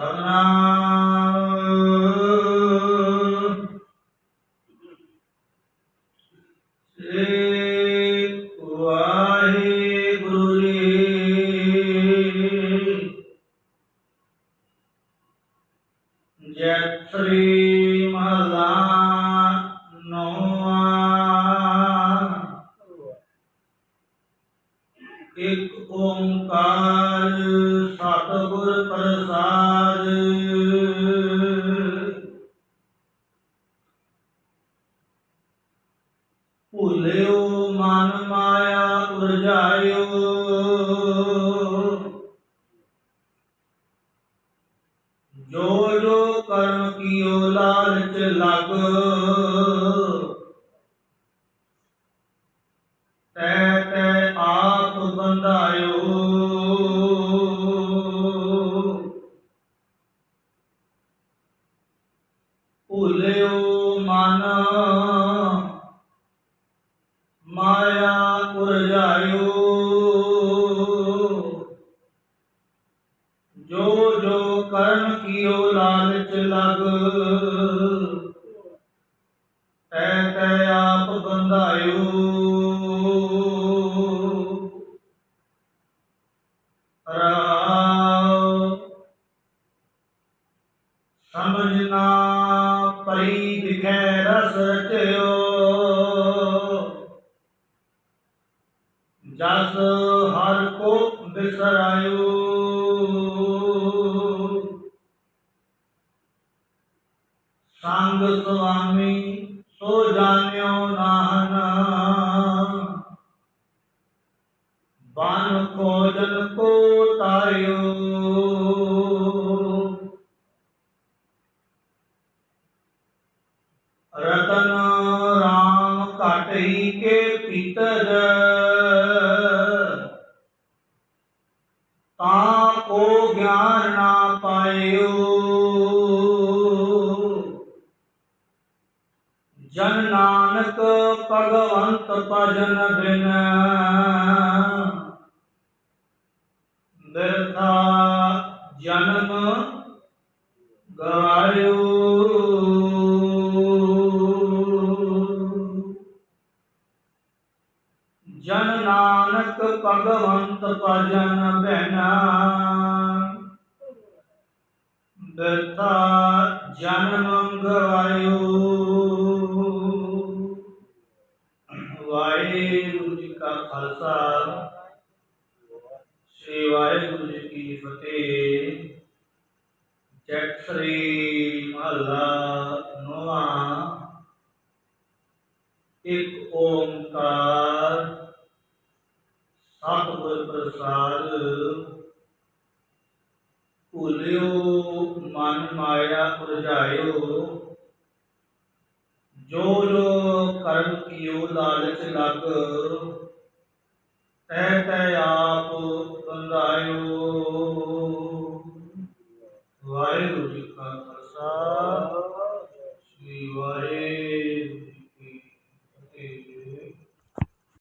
ਸਤਨਾਮ। ਸ੍ਰੀ ਵਾਹਿਗੁਰੂ ਜੀ ਜੈ ਸ੍ਰੀ ਮਹਲਾ ਓੰਕਾਰ ਸਤਿਗੁਰ ਪ੍ਰਸਾਦ। ਭੁਲਿਓ ਮਨ ਮਾਇਆ ਉਰਜਾਇਓ ਜੋ ਜੋ ਕਰਮ ਕੀਓ ਲਾਲਚ ਲਗ। ਤੈ ਭੁਲਿਓ ਮਨ। ਮਾਇਆ ਉਰਜਾਇਓ ਜੋ ਜੋ ਕਰਮ ਕੀਓ ਲਾਲਚ ਲਗ। ਦਿਖੈ ਰਸ ਰਚਿਓ ਜਸ ਹਰ ਕੋ ਬਿਸਰਾਇਓ। ਸੰਗ ਸੁਆਮੀ, ਸੋ ਜਾਣਿਓ ਨਾਹਨ। ਬਨ ਖੋਜਨ ਕੋ ਤਾਇਓ ਰਤਨ ਰਾਮ ਘਟਈ ਕੇ ਪੀਤਰ। ਤਾਂ ਕੋ ਗਿਆਨ ਨਾ ਪਾਇਓ। ਜਨ ਨਾਨਕ ਭਗਵੰਤ ਭਜਨ ਬਿਨ। ਬਿਰਥਾ ਜਨਮ ਗਵਾਇਓ। ਜਨ ਨਾਨਕ ਭਗਵੰਤ ਭਜਨ ਬਿਨਾ। ਬਿਰਥਾ ਜਨਮ ਗਵਾਇਓ ਵਾਹਿਗੁਰੂ ਜੀ ਕਾ ਖਾਲਸਾ। ਸ੍ਰੀ ਵਾਹਿਗੁਰੂ ਜੀ ਕੀ ਫਤਿਹ। ਜੈ ਸ੍ਰੀ ਮਹਲਾ ਨੋਆ ਇੱਕ ਓੰਕਾਰ ਪ੍ਰਸਾਦ ਭੁਲਿਓ, ਮਨ ਮਾਇਆ ਉਰਜਾਇਓ ਜੋ ਜੋ ਕਰਮ ਕੀਓ ਲਾਲਚ ਲੱਗ, ਤੈ ਤੈ ਆਪ ਬੰਧਾਇਓ। ਵਾਹਿਗੁਰੂ ਜੀ ਕਾ ਖਾਲਸਾ।